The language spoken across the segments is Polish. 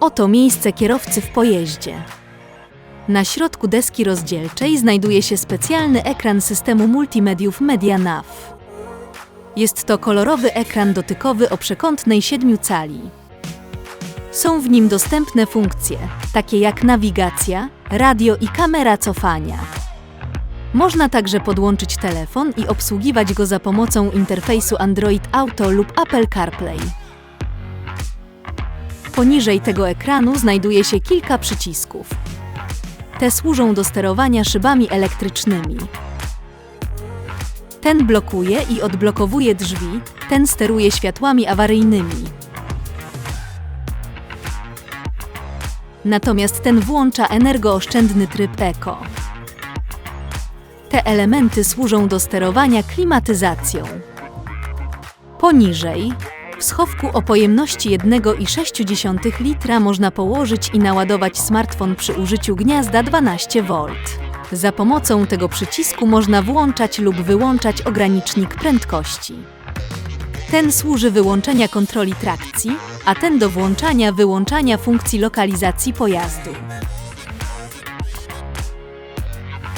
Oto miejsce kierowcy w pojeździe. Na środku deski rozdzielczej znajduje się specjalny ekran systemu multimediów MediaNav. Jest to kolorowy ekran dotykowy o przekątnej 7 cali. Są w nim dostępne funkcje, takie jak nawigacja, radio i kamera cofania. Można także podłączyć telefon i obsługiwać go za pomocą interfejsu Android Auto lub Apple CarPlay. Poniżej tego ekranu znajduje się kilka przycisków. Te służą do sterowania szybami elektrycznymi. Ten blokuje i odblokowuje drzwi, ten steruje światłami awaryjnymi. Natomiast ten włącza energooszczędny tryb Eco. Te elementy służą do sterowania klimatyzacją. Poniżej, w schowku o pojemności 1,6 litra można położyć i naładować smartfon przy użyciu gniazda 12V. Za pomocą tego przycisku można włączać lub wyłączać ogranicznik prędkości. Ten służy wyłączenia kontroli trakcji, a ten do włączania wyłączania funkcji lokalizacji pojazdu.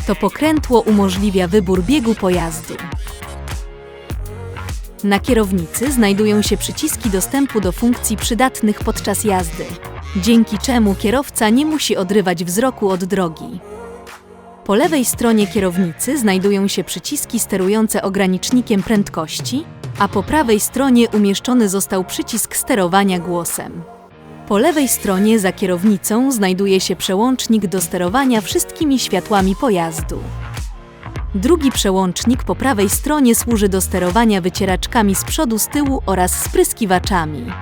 To pokrętło umożliwia wybór biegu pojazdu. Na kierownicy znajdują się przyciski dostępu do funkcji przydatnych podczas jazdy, dzięki czemu kierowca nie musi odrywać wzroku od drogi. Po lewej stronie kierownicy znajdują się przyciski sterujące ogranicznikiem prędkości, a po prawej stronie umieszczony został przycisk sterowania głosem. Po lewej stronie za kierownicą znajduje się przełącznik do sterowania wszystkimi światłami pojazdu. Drugi przełącznik po prawej stronie służy do sterowania wycieraczkami z przodu, z tyłu oraz spryskiwaczami.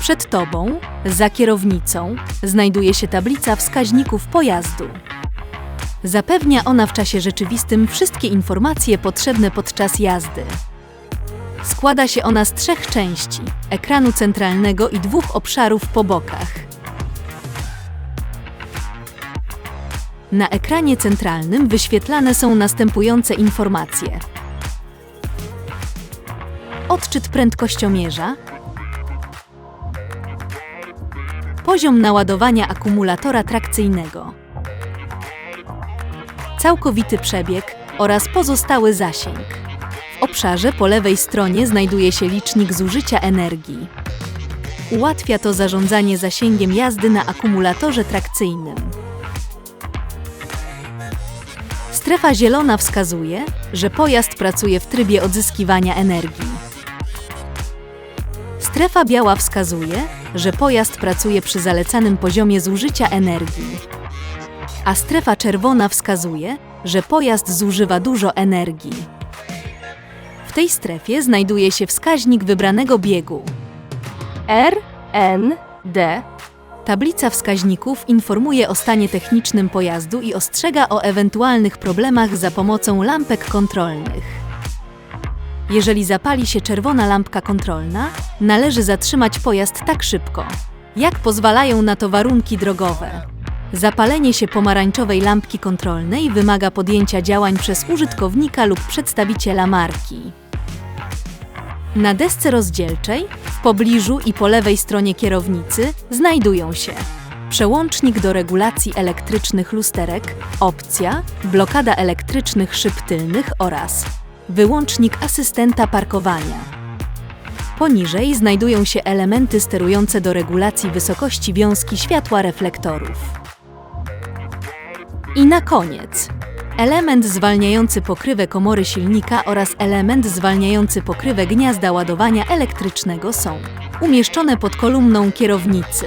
Przed Tobą, za kierownicą, znajduje się tablica wskaźników pojazdu. Zapewnia ona w czasie rzeczywistym wszystkie informacje potrzebne podczas jazdy. Składa się ona z trzech części: ekranu centralnego i dwóch obszarów po bokach. Na ekranie centralnym wyświetlane są następujące informacje: odczyt prędkościomierza, poziom naładowania akumulatora trakcyjnego, całkowity przebieg oraz pozostały zasięg. W obszarze po lewej stronie znajduje się licznik zużycia energii. Ułatwia to zarządzanie zasięgiem jazdy na akumulatorze trakcyjnym. Strefa zielona wskazuje, że pojazd pracuje w trybie odzyskiwania energii. Strefa biała wskazuje, że pojazd pracuje przy zalecanym poziomie zużycia energii. A strefa czerwona wskazuje, że pojazd zużywa dużo energii. W tej strefie znajduje się wskaźnik wybranego biegu. R, N, D. Tablica wskaźników informuje o stanie technicznym pojazdu i ostrzega o ewentualnych problemach za pomocą lampek kontrolnych. Jeżeli zapali się czerwona lampka kontrolna, należy zatrzymać pojazd tak szybko, jak pozwalają na to warunki drogowe. Zapalenie się pomarańczowej lampki kontrolnej wymaga podjęcia działań przez użytkownika lub przedstawiciela marki. Na desce rozdzielczej, w pobliżu i po lewej stronie kierownicy znajdują się przełącznik do regulacji elektrycznych lusterek, opcja, blokada elektrycznych szyb tylnych oraz wyłącznik asystenta parkowania. Poniżej znajdują się elementy sterujące do regulacji wysokości wiązki światła reflektorów. I na koniec element zwalniający pokrywę komory silnika oraz element zwalniający pokrywę gniazda ładowania elektrycznego są umieszczone pod kolumną kierownicy.